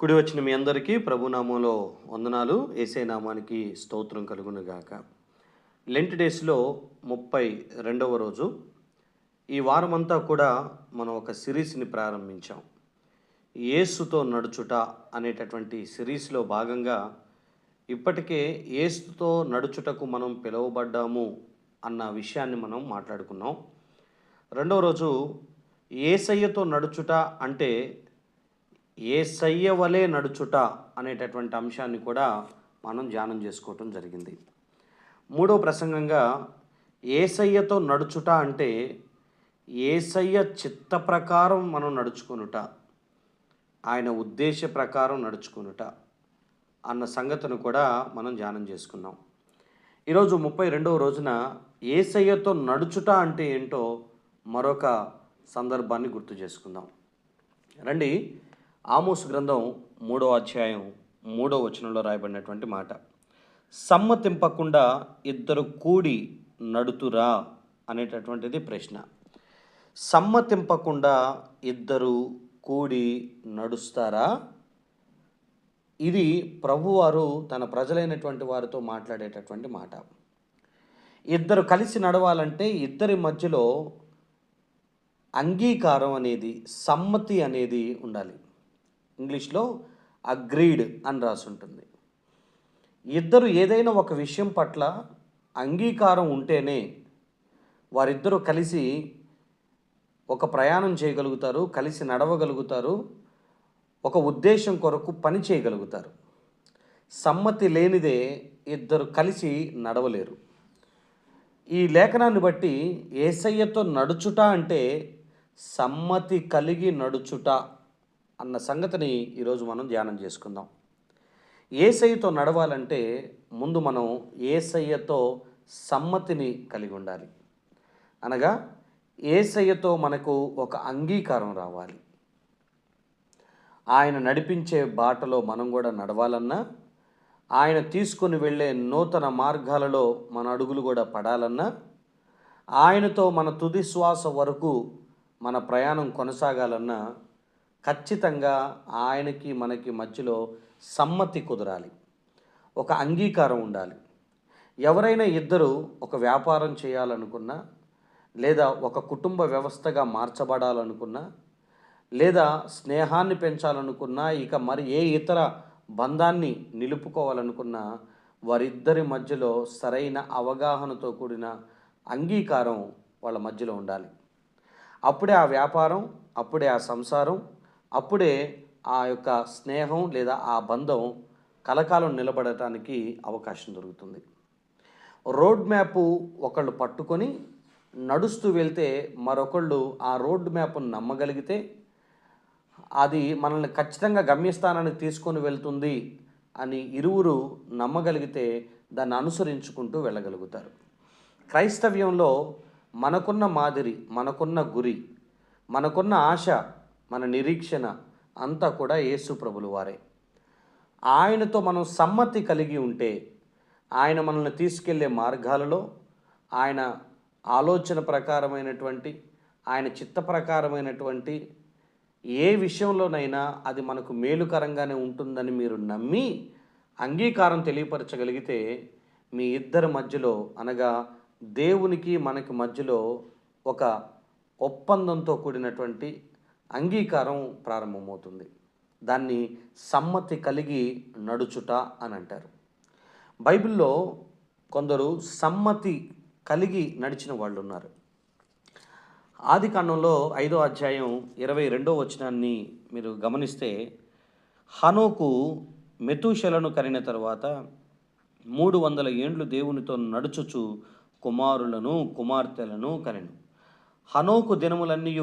కుడి వచ్చిన మీ అందరికీ ప్రభునామంలో వందనాలు. ఏసే నామానికి స్తోత్రం కలుగును గాక లెంట్ డేస్లో ముప్పై రెండవ రోజు. ఈ వారమంతా కూడా మనం ఒక సిరీస్ని ప్రారంభించాం. ఏసుతో నడుచుట అనేటటువంటి సిరీస్లో భాగంగా ఇప్పటికే ఏసుతో నడుచుటకు మనం పిలువబడ్డాము అన్న విషయాన్ని మనం మాట్లాడుకున్నాం. రెండవ రోజు ఏసయ్యతో నడుచుట అంటే ఏసయ్య వలె నడుచుట అనేటటువంటి అంశాన్ని కూడా మనం ధ్యానం చేసుకోవటం జరిగింది. మూడో ప్రసంగంగా ఏసయ్యతో నడుచుట అంటే ఏసయ్య చిత్త ప్రకారం మనం నడుచుకొనుట ఆయన ఉద్దేశ ప్రకారం నడుచుకునుట అన్న సంగతిని కూడా మనం ధ్యానం చేసుకున్నాం. ఈరోజు ముప్పై రెండవ రోజున ఏసయ్యతో నడుచుట అంటే ఏంటో మరొక సందర్భాన్ని గుర్తు చేసుకుందాం. రండి ఆమోస్ గ్రంథం మూడో అధ్యాయం మూడో వచనంలో రాయబడినటువంటి మాట. సమ్మతింపకుండా ఇద్దరు కూడి నడుతురా అనేటటువంటిది ప్రశ్న. సమ్మతింపకుండా ఇద్దరు కూడి నడుస్తారా? ఇది ప్రభువారు తన ప్రజలైనటువంటి వారితో మాట్లాడేటటువంటి మాట. ఇద్దరు కలిసి నడవాలంటే ఇద్దరి మధ్యలో అంగీకారం అనేది సమ్మతి అనేది ఉండాలి. ఇంగ్లీష్లో అగ్రీడ్ అని రాసి ఉంటుంది ఇద్దరు ఏదైనా ఒక విషయం పట్ల అంగీకారం ఉంటేనే వారిద్దరూ కలిసి ఒక ప్రయాణం చేయగలుగుతారు కలిసి నడవగలుగుతారు ఒక ఉద్దేశం కొరకు పని చేయగలుగుతారు. సమ్మతి లేనిదే ఇద్దరు కలిసి నడవలేరు. ఈ లేఖనాన్ని బట్టి ఏసయ్యతో నడుచుట అంటే సమ్మతి కలిగి నడుచుట అన్న సంగతిని ఈరోజు మనం ధ్యానం చేసుకుందాం. ఏసయ్యతో నడవాలంటే ముందు మనం ఏసయ్యతో సమ్మతిని కలిగి ఉండాలి. అనగా ఏసయ్యతో మనకు ఒక అంగీకారం రావాలి. ఆయన నడిపించే బాటలో మనం కూడా నడవాలన్నా ఆయన తీసుకొని వెళ్ళే నూతన మార్గాలలో మన అడుగులు కూడా పడాలన్నా ఆయనతో మన తుది శ్వాస వరకు మన ప్రయాణం కొనసాగాలన్నా ఖచ్చితంగా ఆయనకి మనకి మధ్యలో సమ్మతి కుదరాలి. ఒక అంగీకారం ఉండాలి. ఎవరైనా ఇద్దరు ఒక వ్యాపారం చేయాలనుకున్నా లేదా ఒక కుటుంబ వ్యవస్థగా మార్చబడాలనుకున్నా లేదా స్నేహాన్ని పెంచాలనుకున్నా ఇక మరి ఏ ఇతర బంధాన్ని నిలుపుకోవాలనుకున్నా వారిద్దరి మధ్యలో సరైన అవగాహనతో కూడిన అంగీకారం వాళ్ళ మధ్యలో ఉండాలి. అప్పుడే ఆ వ్యాపారం అప్పుడే ఆ సంసారం అప్పుడే ఆ యొక్క స్నేహం లేదా ఆ బంధం కలకాలం నిలబడటానికి అవకాశం దొరుకుతుంది. రోడ్ మ్యాప్ ఒకళ్ళు పట్టుకొని నడుస్తూ వెళ్తే మరొకళ్ళు ఆ రోడ్ మ్యాప్ను నమ్మగలిగితే అది మనల్ని ఖచ్చితంగా గమ్యస్థానానికి తీసుకొని వెళ్తుంది అని ఇరువురు నమ్మగలిగితే దాన్ని అనుసరించుకుంటూ వెళ్ళగలుగుతారు. క్రైస్తవ్యంలో మనకున్న మాదిరి మనకున్న గురి మనకున్న ఆశ మన నిరీక్షణ అంతా కూడా యేసు ప్రభులు వారే. ఆయనతో మనం సమ్మతి కలిగి ఉంటే ఆయన మనల్ని తీసుకెళ్ళే మార్గాలలో ఆయన ఆలోచన ప్రకారమైనటువంటి ఆయన చిత్త ప్రకారమైనటువంటి ఏ విషయంలోనైనా అది మనకు మేలుకరంగానే ఉంటుందని మీరు నమ్మి అంగీకారం తెలియపరచగలిగితే మీ ఇద్దరి మధ్యలో అనగా దేవునికి మనకి మధ్యలో ఒక ఒప్పందంతో కూడినటువంటి అంగీకారం ప్రారంభమవుతుంది. దాన్ని సమ్మతి కలిగి నడుచుట అని అంటారు. బైబిల్లో కొందరు సమ్మతి కలిగి నడిచిన వాళ్ళు ఉన్నారు ఆది కాండంలో ఐదో అధ్యాయం ఇరవై రెండో వచనాన్ని మీరు గమనిస్తే హనోకు మెతుశలను కరిన తర్వాత మూడు వందల ఏండ్లు దేవునితో నడుచుచు కుమారులను కుమార్తెలను కనెను. హనోకు దినములన్నీ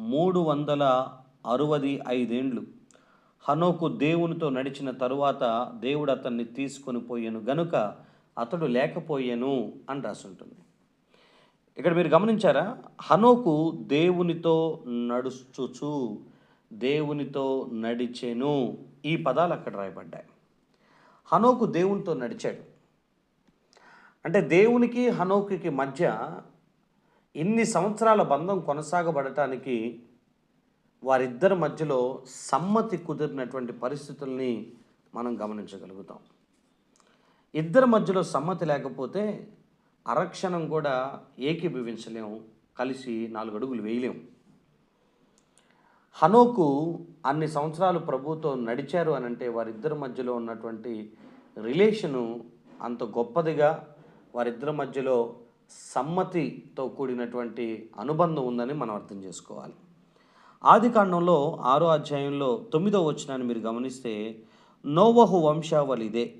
మూడు వందల అరవది ఐదేండ్లు. హనోకు దేవునితో నడిచిన తరువాత దేవుడు అతన్ని తీసుకొని పోయాను గనుక అతడు లేకపోయాను అని రాసుంటుంది. ఇక్కడ మీరు గమనించారా? హనోకు దేవునితో నడుచుచు దేవునితో నడిచెను. ఈ పదాలు అక్కడ రాయబడ్డాయి. హనోకు దేవునితో నడిచాడు. అంటే దేవునికి హనోకుకి మధ్య ఇన్ని సంవత్సరాల బంధం కొనసాగబడటానికి వారిద్దరి మధ్యలో సమ్మతి కుదిరినటువంటి పరిస్థితుల్ని మనం గమనించగలుగుతాం. ఇద్దరి మధ్యలో సమ్మతి లేకపోతే అరక్షణం కూడా ఏకీభవించలేం కలిసి నాలుగు అడుగులు వేయలేం. హనోకు అన్ని సంవత్సరాలు ప్రభుతో నడిచారు అని అంటే వారిద్దరి మధ్యలో ఉన్నటువంటి రిలేషను అంత గొప్పదిగా వారిద్దరి మధ్యలో సమ్మతితో కూడినటువంటి అనుబంధం ఉందని మనం అర్థం చేసుకోవాలి. ఆది కాండంలో ఆరో అధ్యాయంలో తొమ్మిదో వచనాన్ని మీరు గమనిస్తే నోవహు వంశావళి ఇదే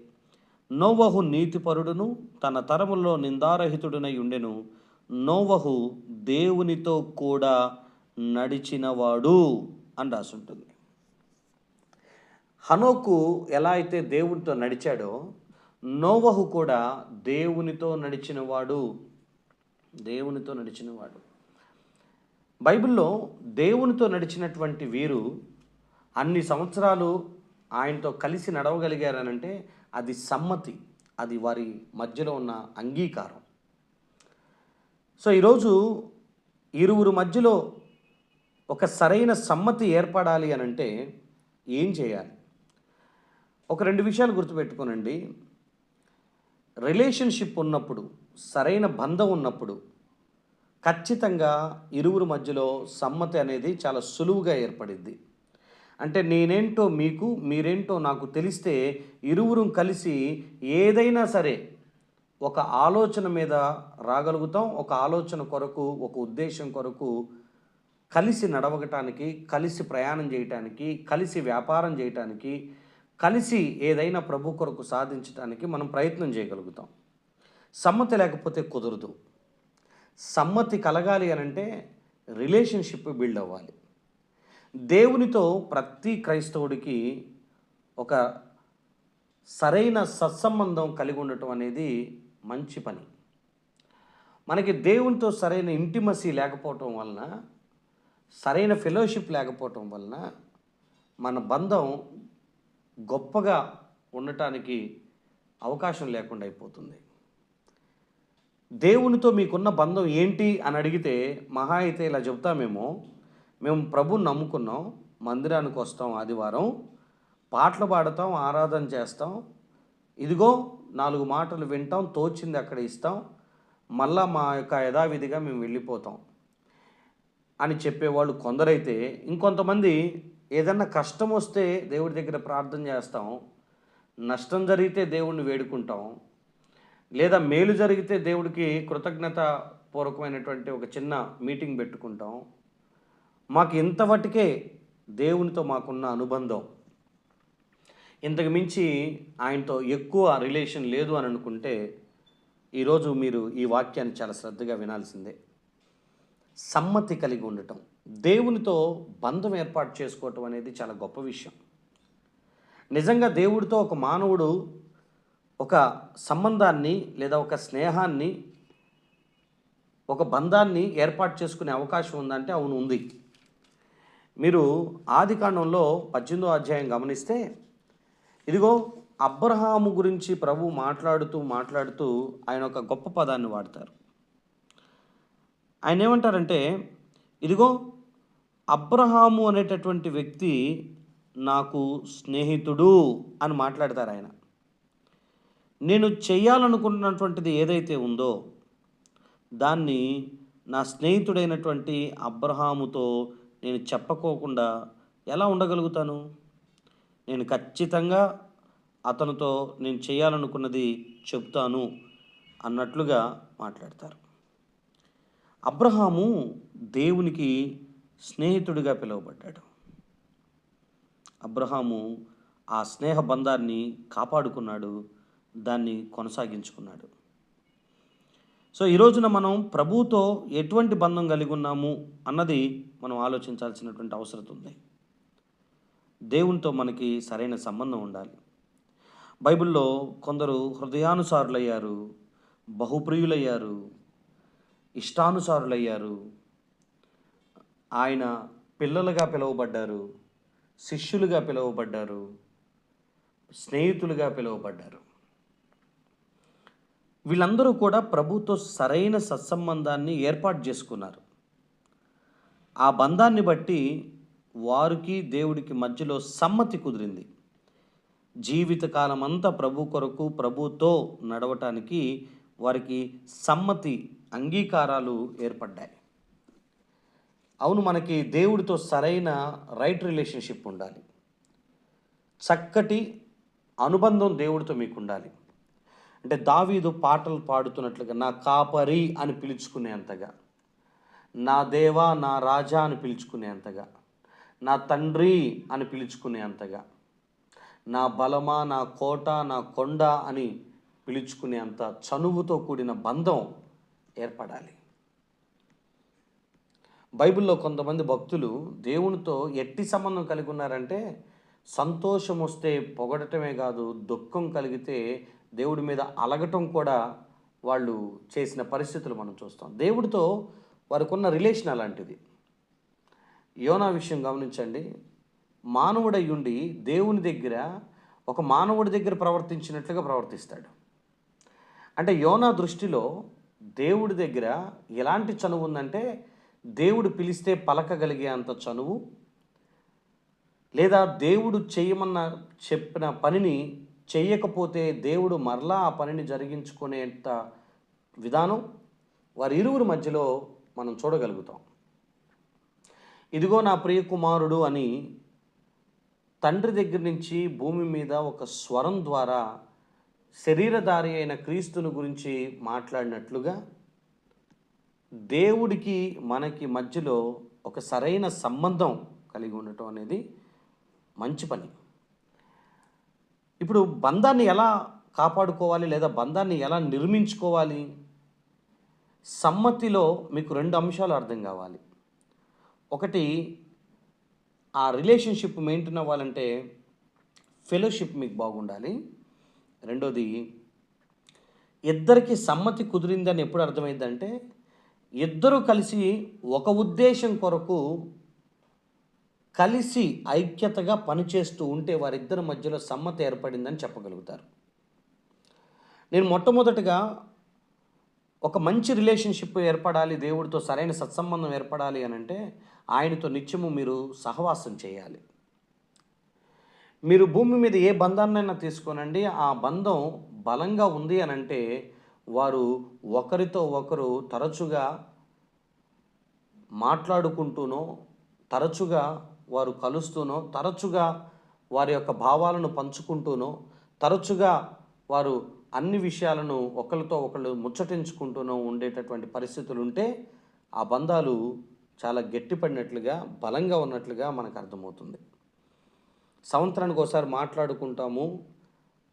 నోవహు నీతిపరుడును తన తరములో నిందారహితుడునై ఉండెను. నోవహు దేవునితో కూడా నడిచినవాడు అని రాసుంటుంది. హనోకు ఎలా అయితే దేవునితో నడిచాడో నోవహు కూడా దేవునితో నడిచినవాడు దేవునితో నడిచినవాడు. బైబిల్లో దేవునితో నడిచినటువంటి వీరు అన్ని సంవత్సరాలు ఆయనతో కలిసి నడవగలిగారనంటే అది సమ్మతి అది వారి మధ్యలో ఉన్న అంగీకారం. సో ఈరోజు ఇరువురు మధ్యలో ఒక సరైన సమ్మతి ఏర్పడాలి అని అంటే ఏం చేయాలి? ఒక రెండు విషయాలు గుర్తుపెట్టుకోనండి. రిలేషన్షిప్ ఉన్నప్పుడు సరైన బంధం ఉన్నప్పుడు ఖచ్చితంగా ఇరువురు మధ్యలో సమ్మతి అనేది చాలా సులువుగా ఏర్పడిద్ది అంటే నేనేంటో మీకు మీరేంటో నాకు తెలిస్తే ఇరువురు కలిసి ఏదైనా సరే ఒక ఆలోచన మీద రాగలుగుతాం ఒక ఆలోచన కొరకు ఒక ఉద్దేశం కొరకు కలిసి నడవగటానికి కలిసి ప్రయాణం చేయటానికి కలిసి వ్యాపారం చేయటానికి కలిసి ఏదైనా ప్రభు కొరకు సాధించడానికి మనం ప్రయత్నం చేయగలుగుతాం. సమ్మతి లేకపోతే కుదరదు. సమ్మతి కలగాలి అని అంటే రిలేషన్షిప్ బిల్డ్ అవ్వాలి. దేవునితో ప్రతి క్రైస్తవుడికి ఒక సరైన సత్సంబంధం కలిగి ఉండటం అనేది మంచి పని. మనకి దేవునితో సరైన ఇంటిమసీ లేకపోవటం వలన సరైన ఫెలోషిప్ లేకపోవటం వలన మన బంధం గొప్పగా ఉండటానికి అవకాశం లేకుండా అయిపోతుంది. దేవునితో మీకున్న బంధం ఏంటి అని అడిగితే మహా అయితే ఇలా చెప్తామేమో మేము ప్రభుని నమ్ముకున్నాం మందిరానికి వస్తాం ఆదివారం పాటలు పాడతాం ఆరాధన చేస్తాం. ఇదిగో నాలుగు మాటలు వింటాం తోచింది అక్కడ ఇస్తాం. మళ్ళా మా యొక్క యథావిధిగా మేము వెళ్ళిపోతాం అని చెప్పేవాళ్ళు కొందరైతే ఇంకొంతమంది ఏదన్నా కష్టం వస్తే దేవుడి దగ్గర ప్రార్థన చేస్తాం. నష్టం జరిగితే దేవుణ్ణి వేడుకుంటాం. లేదా మేలు జరిగితే దేవుడికి కృతజ్ఞత పూర్వకమైనటువంటి ఒక చిన్న మీటింగ్ పెట్టుకుంటాం. మాకు ఇంతవటికే దేవునితో మాకున్న అనుబంధం. ఇంతకు మించి ఆయనతో ఎక్కువ రిలేషన్ లేదు అని అనుకుంటే ఈరోజు మీరు ఈ వాక్యాన్ని చాలా శ్రద్ధగా వినాల్సిందే. సమ్మతి కలిగి ఉండటం దేవునితో బంధం ఏర్పాటు చేసుకోవటం అనేది చాలా గొప్ప విషయం. నిజంగా దేవుడితో ఒక మానవుడు ఒక సంబంధాన్ని లేదా ఒక స్నేహాన్ని ఒక బంధాన్ని ఏర్పాటు చేసుకునే అవకాశం ఉందంటే అవును ఉంది. మీరు ఆది కాండంలో పద్దెనిమిదో అధ్యాయం గమనిస్తే ఇదిగో అబ్రహాము గురించి ప్రభు మాట్లాడుతూ మాట్లాడుతూ ఆయన ఒక గొప్ప పదాన్ని వాడతారు. ఆయన ఏమంటారంటే ఇదిగో అబ్రహాము అనేటటువంటి వ్యక్తి నాకు స్నేహితుడు అని మాట్లాడతారు ఆయన. నేను చేయాలనుకున్నటువంటిది ఏదైతే ఉందో దాన్ని నా స్నేహితుడైనటువంటి అబ్రహాముతో నేను చెప్పకోకుండా ఎలా ఉండగలుగుతాను? నేను ఖచ్చితంగా అతనితో నేను చేయాలనుకున్నది చెప్తాను అన్నట్లుగా మాట్లాడతారు. అబ్రహాము దేవునికి స్నేహితుడిగా పిలువబడ్డాడు. అబ్రహాము ఆ స్నేహ బంధాన్ని కాపాడుకున్నాడు. దాన్ని కొనసాగించుకున్నాడు. సో ఈ రోజున మనం ప్రభుతో ఎటువంటి బంధం కలిగి ఉన్నాము అన్నది మనం ఆలోచించాల్సినటువంటి అవసరం ఉంది. దేవునితో మనకి సరైన సంబంధం ఉండాలి. బైబిల్లో కొందరు హృదయానుసారులయ్యారు బహుప్రియులయ్యారు ఇష్టానుసారులయ్యారు ఆయన పిల్లలుగా పిలువబడ్డారు శిష్యులుగా పిలువబడ్డారు స్నేహితులుగా పిలువబడ్డారు. వీళ్ళందరూ కూడా ప్రభుతో సరైన సత్సంబంధాన్ని ఏర్పాటు చేసుకున్నారు. ఆ బంధాన్ని బట్టి వారికి దేవుడికి మధ్యలో సమ్మతి కుదిరింది. జీవితకాలం అంతా ప్రభు కొరకు ప్రభుతో నడవటానికి వారికి సమ్మతి అంగీకారాలు ఏర్పడ్డాయి. అవును మనకి దేవుడితో సరైన రైట్ రిలేషన్షిప్ ఉండాలి. చక్కటి అనుబంధం దేవుడితో మీకు ఉండాలి అంటే దావీదు పాటలు పాడుతున్నట్లుగా నా కాపరి అని పిలుచుకునేంతగా నా దేవా నా రాజా అని పిలుచుకునేంతగా నా తండ్రి అని పిలుచుకునేంతగా నా బలమా నా కోట నా కొండ అని పిలుచుకునేంత చనువుతో కూడిన బంధం ఏర్పడాలి. బైబిల్లో కొంతమంది భక్తులు దేవునితో ఎట్టి సంబంధం కలిగి ఉన్నారంటే సంతోషం వస్తే పొగడటమే కాదు దుఃఖం కలిగితే దేవుడి మీద అలగటం కూడా వాళ్ళు చేసిన పరిస్థితులు మనం చూస్తాం. దేవుడితో వారికున్న రిలేషన్ అలాంటిది. యోనా విషయం గమనించండి. మానవుడై ఉండి దేవుని దగ్గర ఒక మానవుడి దగ్గర ప్రవర్తించినట్లుగా ప్రవర్తిస్తాడు. అంటే యోనా దృష్టిలో దేవుడి దగ్గర ఎలాంటి చనువు ఉందంటే దేవుడు పిలిస్తే పలకగలిగే అంత చనువు లేదా దేవుడు చేయమన్న చెప్పిన పనిని చేయకపోతే దేవుడు మరలా ఆ పనిని జరిగించుకునేంత విధానం వారి ఇరువురి మధ్యలో మనం చూడగలుగుతాం. ఇదిగో నా ప్రియ కుమారుడు అని తండ్రి దగ్గర నుంచి భూమి మీద ఒక స్వరం ద్వారా శరీరధారి అయిన క్రీస్తుని గురించి మాట్లాడినట్లుగా దేవుడికి మనకి మధ్యలో ఒక సరైన సంబంధం కలిగి ఉండటం అనేది మంచి పని. ఇప్పుడు బంధాన్ని ఎలా కాపాడుకోవాలి లేదా బంధాన్ని ఎలా నిర్మించుకోవాలి? సమ్మతిలో మీకు రెండు అంశాలు అర్థం కావాలి. ఒకటి ఆ రిలేషన్షిప్ మెయింటైన్ అవ్వాలంటే ఫెలోషిప్ మీకు బాగుండాలి. రెండోది ఇద్దరికి సమ్మతి కుదిరిందని ఎప్పుడు అర్థమైందంటే ఇద్దరు కలిసి ఒక ఉద్దేశం కొరకు కలిసి ఐక్యతగా పనిచేస్తూ ఉంటే వారిద్దరి మధ్యలో సమ్మతి ఏర్పడిందని చెప్పగలుగుతారు. నేను మొట్టమొదటిగా ఒక మంచి రిలేషన్షిప్ ఏర్పడాలి దేవుడితో సరైన సత్సంబంధం ఏర్పడాలి అని అంటే ఆయనతో నిత్యము మీరు సహవాసం చేయాలి. మీరు భూమి మీద ఏ బంధాన్నైనా తీసుకోనండి ఆ బంధం బలంగా ఉంది అని అంటే వారు ఒకరితో ఒకరు తరచుగా మాట్లాడుకుంటూనో తరచుగా వారు కలుస్తూనో తరచుగా వారి యొక్క భావాలను పంచుకుంటూనో తరచుగా వారు అన్ని విషయాలను ఒకరితో ఒకళ్ళు ముచ్చటించుకుంటూనో ఉండేటటువంటి పరిస్థితులు ఉంటే ఆ బంధాలు చాలా గట్టిపడినట్లుగా బలంగా ఉన్నట్లుగా మనకు అర్థమవుతుంది. సంవత్సరానికి ఒకసారి మాట్లాడుకుంటాము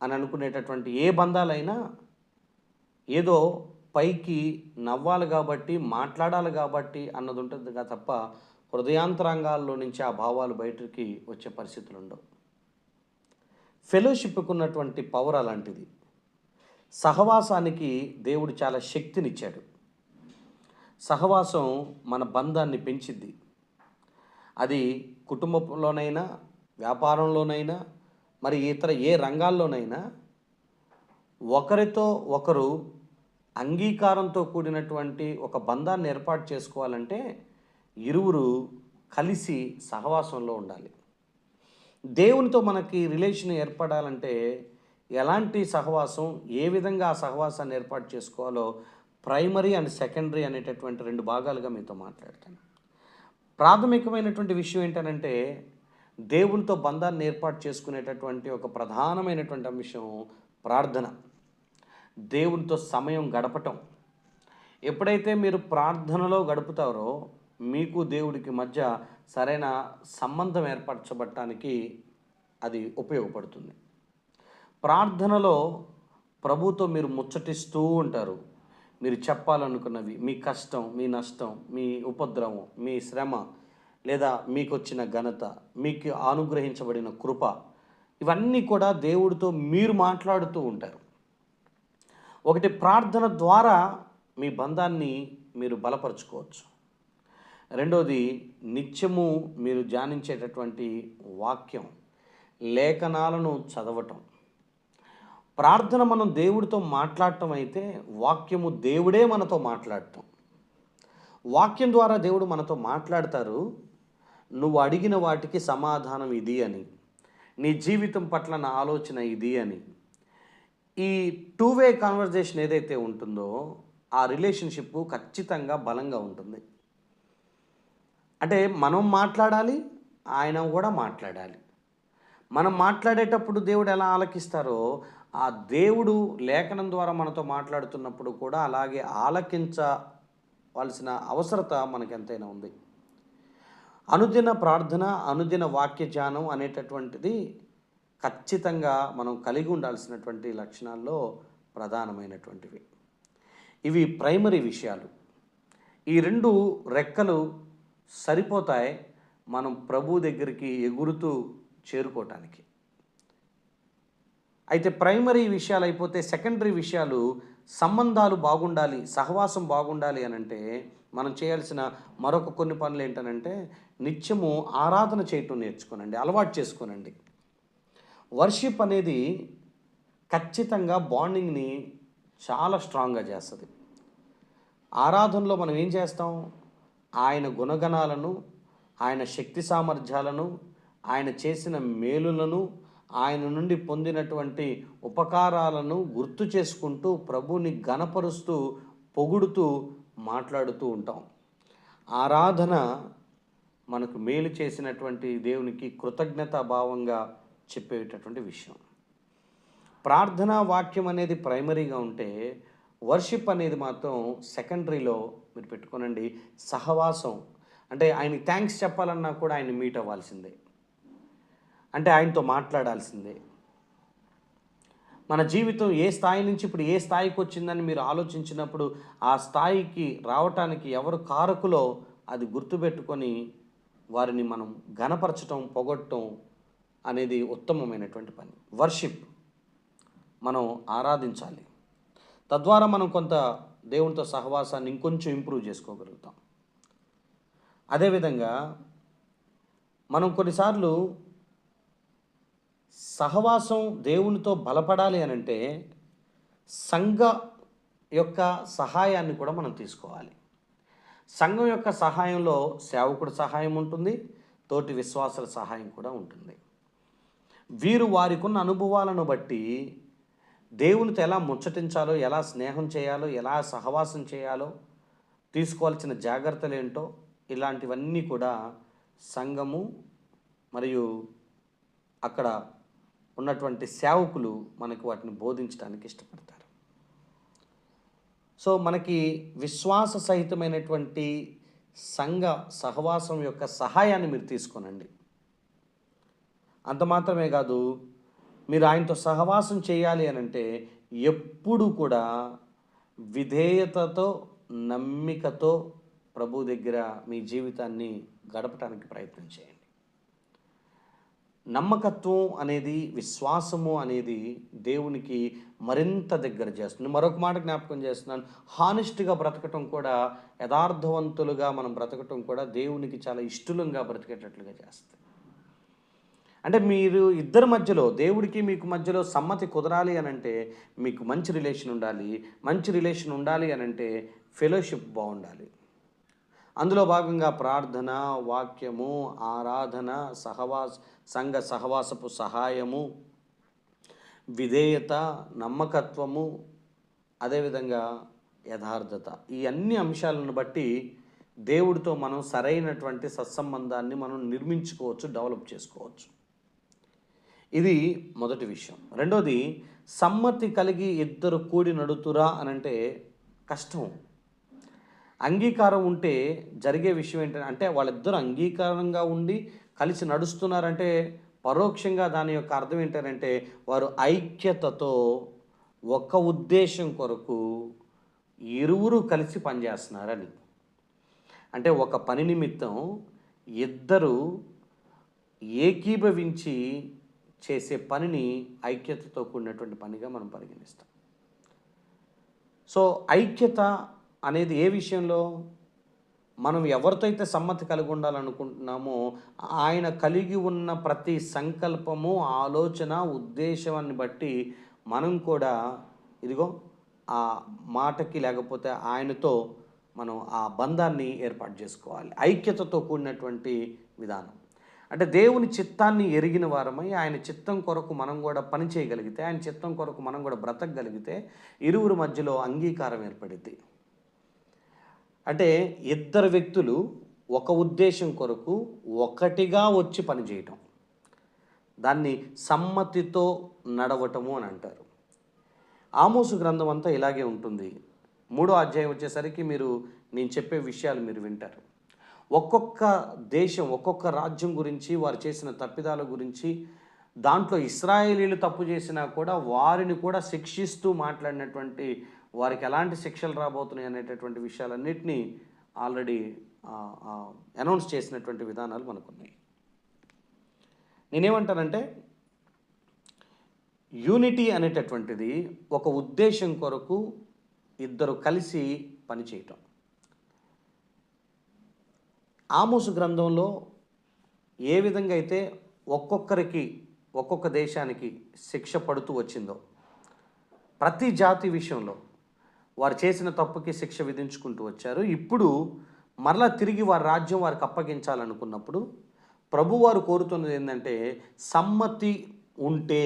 అని అనుకునేటటువంటి ఏ బంధాలైనా ఏదో పైకి నవ్వాలి కాబట్టి మాట్లాడాలి కాబట్టి అన్నది ఉంటుంది తప్ప హృదయాంతరాంగాల్లో నుంచి ఆ భావాలు బయటికి వచ్చే పరిస్థితులు ఉండవు. ఫెలోషిప్కు ఉన్నటువంటి పవర్ అలాంటిది. సహవాసానికి దేవుడు చాలా శక్తినిచ్చాడు. సహవాసం మన బంధాన్ని పెంచిద్ది. అది కుటుంబంలోనైనా వ్యాపారంలోనైనా మరి ఇతర ఏ రంగాల్లోనైనా ఒకరితో ఒకరు అంగీకారంతో కూడినటువంటి ఒక బంధాన్ని ఏర్పాటు చేసుకోవాలంటే ఇరువురు కలిసి సహవాసంలో ఉండాలి. దేవునితో మనకి రిలేషన్ ఏర్పడాలంటే ఎలాంటి సహవాసం ఏ విధంగా ఆ సహవాసాన్ని ఏర్పాటు చేసుకోవాలో ప్రైమరీ అండ్ సెకండరీ అనేటటువంటి రెండు భాగాలుగా మీతో మాట్లాడతాను. ప్రాథమికమైనటువంటి విషయం ఏంటనంటే దేవునితో బంధాన్ని ఏర్పాటు చేసుకునేటటువంటి ఒక ప్రధానమైనటువంటి అంశం ప్రార్థన. దేవునితో సమయం గడపటం. ఎప్పుడైతే మీరు ప్రార్థనలో గడుపుతారో మీకు దేవుడికి మధ్య సరైన సంబంధం ఏర్పరచబడటానికి అది ఉపయోగపడుతుంది. ప్రార్థనలో ప్రభుతో మీరు ముచ్చటిస్తూ ఉంటారు. మీరు చెప్పాలనుకున్నవి మీ కష్టం మీ నష్టం మీ ఉపద్రవం మీ శ్రమ లేదా మీకు వచ్చిన ఘనత మీకు అనుగ్రహించబడిన కృప ఇవన్నీ కూడా దేవుడితో మీరు మాట్లాడుతూ ఉంటారు. ఒకటి ప్రార్థన ద్వారా మీ బంధాన్ని మీరు బలపరుచుకోవచ్చు. రెండోది నిత్యము మీరు ధ్యానించేటటువంటి వాక్యం లేఖనాలను చదవటం. ప్రార్థన మనం దేవుడితో మాట్లాడటం అయితే వాక్యము దేవుడే మనతో మాట్లాడటం. వాక్యం ద్వారా దేవుడు మనతో మాట్లాడతారు నువ్వు అడిగిన వాటికి సమాధానం ఇది అని నీ జీవితం పట్ల నా ఆలోచన ఇది అని. ఈ టూ వే కాన్వర్జేషన్ ఏదైతే ఉంటుందో ఆ రిలేషన్షిప్ ఖచ్చితంగా బలంగా ఉంటుంది. అంటే మనం మాట్లాడాలి ఆయన కూడా మాట్లాడాలి. మనం మాట్లాడేటప్పుడు దేవుడు ఎలా ఆలకిస్తారో ఆ దేవుడు లేఖనం ద్వారా మనతో మాట్లాడుతున్నప్పుడు కూడా అలాగే ఆలకించవలసిన అవసరత మనకు ఎంతైనా ఉంది. అనుదిన ప్రార్థన అనుదిన వాక్య ధ్యానం అనేటటువంటిది ఖచ్చితంగా మనం కలిగి ఉండాల్సినటువంటి లక్షణాల్లో ప్రధానమైనటువంటివి. ఇవి ప్రైమరీ విషయాలు. ఈ రెండు రెక్కలు సరిపోతాయి మనం ప్రభు దగ్గరికి ఎగురుతూ చేరుకోవటానికి. అయితే ప్రైమరీ విషయాలు అయిపోతే సెకండరీ విషయాలు సంబంధాలు బాగుండాలి సహవాసం బాగుండాలి అని అంటే మనం చేయాల్సిన మరొక కొన్ని పనులు ఏంటనంటే నిత్యము ఆరాధన చేయటం నేర్చుకోనండి అలవాటు చేసుకోనండి. వర్షిప్ అనేది ఖచ్చితంగా బాండింగ్ని చాలా స్ట్రాంగ్గా చేస్తుంది. ఆరాధనలో మనం ఏం చేస్తాం? ఆయన గుణగణాలను ఆయన శక్తి సామర్థ్యాలను ఆయన చేసిన మేలులను ఆయన నుండి పొందినటువంటి ఉపకారాలను గుర్తు చేసుకుంటూ ప్రభుని గణపరుస్తూ పొగుడుతూ మాట్లాడుతూ ఉంటాం. ఆరాధన మనకు మేలు చేసినటువంటి దేవునికి కృతజ్ఞతా భావంగా చెప్పేటటువంటి విషయం. ప్రార్థనా వాక్యం అనేది ప్రైమరీగా ఉంటే వర్షిప్ అనేది మాత్రం సెకండరీలో మీరు పెట్టుకోనండి. సహవాసం. అంటే ఆయనకి థ్యాంక్స్ చెప్పాలన్నా కూడా ఆయన మీట్ అవ్వాల్సిందే. అంటే ఆయనతో మాట్లాడాల్సిందే. మన జీవితం ఏ స్థాయి నుంచి ఇప్పుడు ఏ స్థాయికి వచ్చిందని మీరు ఆలోచించినప్పుడు ఆ స్థాయికి రావటానికి ఎవరు కారకులో అది గుర్తుపెట్టుకొని వారిని మనం ఘనపరచటం పొగట్టడం అనేది ఉత్తమమైనటువంటి పని. వర్షిప్. మనం ఆరాధించాలి. తద్వారా మనం కొంత దేవునితో సహవాసాన్ని ఇంకొంచెం ఇంప్రూవ్ చేసుకోగలుగుతాం. అదేవిధంగా మనం కొన్నిసార్లు సహవాసం దేవునితో బలపడాలి అని అంటే సంఘ యొక్క సహాయాన్ని కూడా మనం తీసుకోవాలి. సంఘం యొక్క సహాయంలో సేవకుడి సహాయం ఉంటుంది తోటి విశ్వాసాల సహాయం కూడా ఉంటుంది. వీరు వారికి ఉన్న అనుభవాలను బట్టి దేవునితో ఎలా ముచ్చటించాలో ఎలా స్నేహం చేయాలో ఎలా సహవాసం చేయాలో తీసుకోవాల్సిన జాగ్రత్తలు ఏంటో ఇలాంటివన్నీ కూడా సంఘము మరియు అక్కడ ఉన్నటువంటి సేవకులు మనకు వాటిని బోధించడానికి ఇష్టపడతారు. సో మనకి విశ్వాస సహితమైనటువంటి సంఘ సహవాసం యొక్క సహాయాన్ని మీరు తీసుకోనండి. అంత మాత్రమే కాదు మీరు ఆయనతో సహవాసం చేయాలి అని అంటే ఎప్పుడు కూడా విధేయతతో నమ్మికతో ప్రభు దగ్గర మీ జీవితాన్ని గడపడానికి ప్రయత్నం చేయండి. నమ్మకత్వం అనేది విశ్వాసము అనేది దేవునికి మరింత దగ్గర చేస్తుంది. మరొక మాట జ్ఞాపకం చేస్తున్నాను. హానెస్ట్గా బ్రతకటం కూడా యథార్థవంతులుగా మనం బ్రతకటం కూడా దేవునికి చాలా ఇష్టలంగా బ్రతికేటట్లుగా చేస్తుంది. అంటే మీరు ఇద్దరి మధ్యలో దేవుడికి మీకు మధ్యలో సమ్మతి కుదరాలి అని అంటే మీకు మంచి రిలేషన్ ఉండాలి. మంచి రిలేషన్ ఉండాలి అని అంటే ఫెలోషిప్ బాగుండాలి. అందులో భాగంగా ప్రార్థన వాక్యము ఆరాధన సహవాస సంఘ సహవాసపు సహాయము విధేయత నమ్మకత్వము అదేవిధంగా యథార్థత. ఈ అన్ని అంశాలను బట్టి దేవుడితో మనం సరైనటువంటి సత్సంబంధాన్ని మనం నిర్మించుకోవచ్చు డెవలప్ చేసుకోవచ్చు. ఇది మొదటి విషయం. రెండోది సమ్మతి కలిగి ఇద్దరు కూడి నడుతురా అని అంటే కష్టం. అంగీకారం ఉంటే జరిగే విషయం ఏంటంటే అంటే వాళ్ళిద్దరు అంగీకారంగా ఉండి కలిసి నడుస్తున్నారంటే పరోక్షంగా దాని యొక్క అర్థం ఏంటంటే వారు ఐక్యతతో ఒక ఉద్దేశం కొరకు ఇరువురు కలిసి పనిచేస్తున్నారని. అంటే ఒక పని నిమిత్తం ఇద్దరు ఏకీభవించి చేసే పనిని ఐక్యతతో కూడినటువంటి పనిగా మనం పరిగణిస్తాం. సో ఐక్యత అనేది ఏ విషయంలో? మనం ఎవరితో అయితే సమ్మతి కలిగి ఉండాలనుకుంటున్నామో ఆయన కలిగి ఉన్న ప్రతి సంకల్పము ఆలోచన ఉద్దేశాన్ని బట్టి మనం కూడా ఇదిగో ఆ మాటకి లేకపోతే ఆయనతో మనం ఆ బంధాన్ని ఏర్పాటు చేసుకోవాలి. ఐక్యతతో కూడినటువంటి విధానం. అంటే దేవుని చిత్తాన్ని ఎరిగిన వారమై ఆయన చిత్తం కొరకు మనం కూడా పని చేయగలిగితే ఆయన చిత్తం కొరకు మనం కూడా బ్రతకగలిగితే ఇరువురి మధ్యలో అంగీకారం ఏర్పడింది అంటే ఇద్దరు వ్యక్తులు ఒక ఉద్దేశం కొరకు ఒకటిగా వచ్చి పనిచేయటం దాన్ని సమ్మతితో నడవటము అని అంటారు. ఆమోసు గ్రంథం అంతా ఇలాగే ఉంటుంది. మూడో అధ్యాయం వచ్చేసరికి మీరు నేను చెప్పే విషయాలు మీరు వింటారు. ఒక్కొక్క దేశం ఒక్కొక్క రాజ్యం గురించి వారు చేసిన తప్పిదాల గురించి దాంట్లో ఇస్రాయేలీలు తప్పు చేసినా కూడా వారిని కూడా శిక్షిస్తూ మాట్లాడినటువంటి వారికి ఎలాంటి శిక్షలు రాబోతున్నాయి అనేటటువంటి విషయాలన్నింటినీ ఆల్రెడీ అనౌన్స్ చేసినటువంటి విధానాలు మనకున్నాయి. నేనేమంటానంటే యూనిటీ అనేటటువంటిది ఒక ఉద్దేశం కొరకు ఇద్దరు కలిసి పనిచేయటం. ఆమోసు గ్రంథంలో ఏ విధంగా అయితే ఒక్కొక్కరికి ఒక్కొక్క దేశానికి శిక్ష పడుతూ వచ్చిందో ప్రతి జాతి విషయంలో వారు చేసిన తప్పుకి శిక్ష విధించుకుంటూ వచ్చారు. ఇప్పుడు మరలా తిరిగి వారి రాజ్యం వారికి అప్పగించాలనుకున్నప్పుడు ప్రభువారు కోరుతున్నది ఏంటంటే సమ్మతి ఉంటే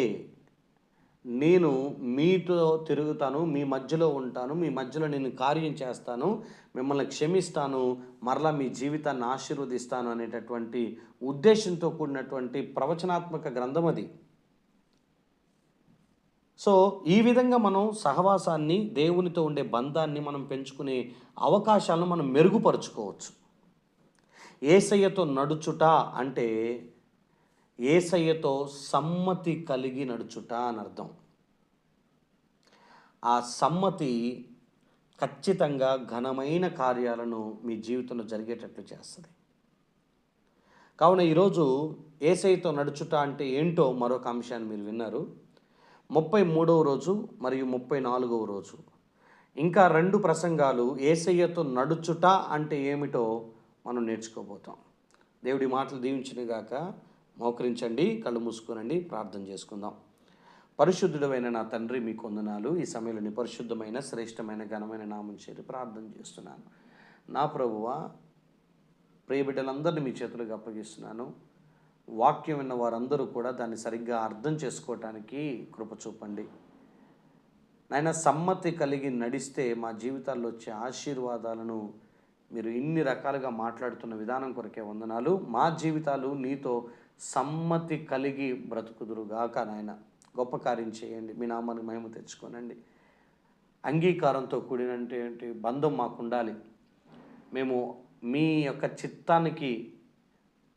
నేను మీతో తిరుగుతాను మీ మధ్యలో ఉంటాను మీ మధ్యలో నేను కార్యం చేస్తాను మిమ్మల్ని క్షమిస్తాను మరలా మీ జీవితాన్ని ఆశీర్వదిస్తాను అనేటటువంటి ఉద్దేశంతో కూడినటువంటి ప్రవచనాత్మక గ్రంథం అది. సో ఈ విధంగా మనం సహవాసాన్ని దేవునితో ఉండే బంధాన్ని మనం పెంచుకునే అవకాశాలను మనం మెరుగుపరుచుకోవచ్చు. ఏసయ్యతో నడుచుట అంటే ఏసయ్యతో సమ్మతి కలిగి నడుచుట అని అర్థం. ఆ సమ్మతి ఖచ్చితంగా ఘనమైన కార్యాలను మీ జీవితంలో జరిగేటట్లు చేస్తుంది. కావున ఈరోజు ఏసైతో నడుచుట అంటే ఏంటో మరొక అంశాన్ని మీరు విన్నారు. ముప్పై మూడవ రోజు మరియు ముప్పై నాలుగవ రోజు. ఇంకా రెండు ప్రసంగాలు ఏసయ్యతో నడుచుట అంటే ఏమిటో మనం నేర్చుకోబోతాం. దేవుడి మాటలు దీవించిన గాక మోకరించండి కళ్ళు మూసుకునండి ప్రార్థన చేసుకుందాం. పరిశుద్ధుడమైన నా తండ్రి మీ కొందనాలు ఈ సమయంలోని పరిశుద్ధమైన శ్రేష్టమైన ఘనమైన నామం చేరి ప్రార్థన చేస్తున్నాను. నా ప్రభువ ప్రియబిడ్డలందరినీ మీ చేతులకు అప్పగిస్తున్నాను. వాక్యం విన్న వారందరూ కూడా దాన్ని సరిగ్గా అర్థం చేసుకోవటానికి కృప చూపండి. నాయన సమ్మతి కలిగి నడిస్తే మా జీవితాల్లో వచ్చే ఆశీర్వాదాలను మీరు ఇన్ని రకాలుగా మాట్లాడుతున్న విధానం కొరకే వందనాలు. మా జీవితాలు నీతో సమ్మతి కలిగి బ్రతుకుదురుగాక నాయన. గొప్ప కార్యం చేయండి. మీ నామాన్ని మహిమ తెచ్చుకోనండి. అంగీకారంతో కూడినటువంటి బంధం మాకు ఉండాలి మేము మీ యొక్క చిత్తానికి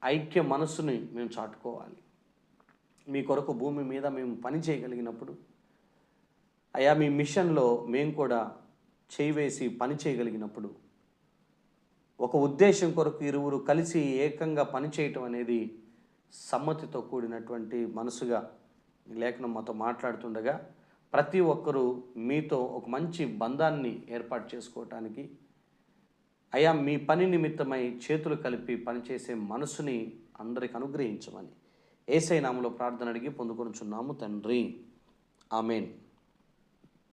ఐక్య మనసుని మేము చాటుకోవాలి. మీ కొరకు భూమి మీద మేము పని చేయగలిగినప్పుడు అయా మీ మిషన్లో మేము కూడా చేయివేసి పని చేయగలిగినప్పుడు ఒక ఉద్దేశం కొరకు ఇరువురు కలిసి ఏకంగా పనిచేయటం అనేది సమ్మతితో కూడినటువంటి మనసుగా లేఖనం మాతో మాట్లాడుతుండగా ప్రతి ఒక్కరూ మీతో ఒక మంచి బంధాన్ని ఏర్పాటు చేసుకోవటానికి అయా మీ పని నిమిత్తమై చేతులు కలిపి పనిచేసే మనసుని అందరికి అనుగ్రహించమని ఏసై నామలో ప్రార్థన అడిగి పొందుకొనుచున్నాము తండ్రి. ఆమెన్.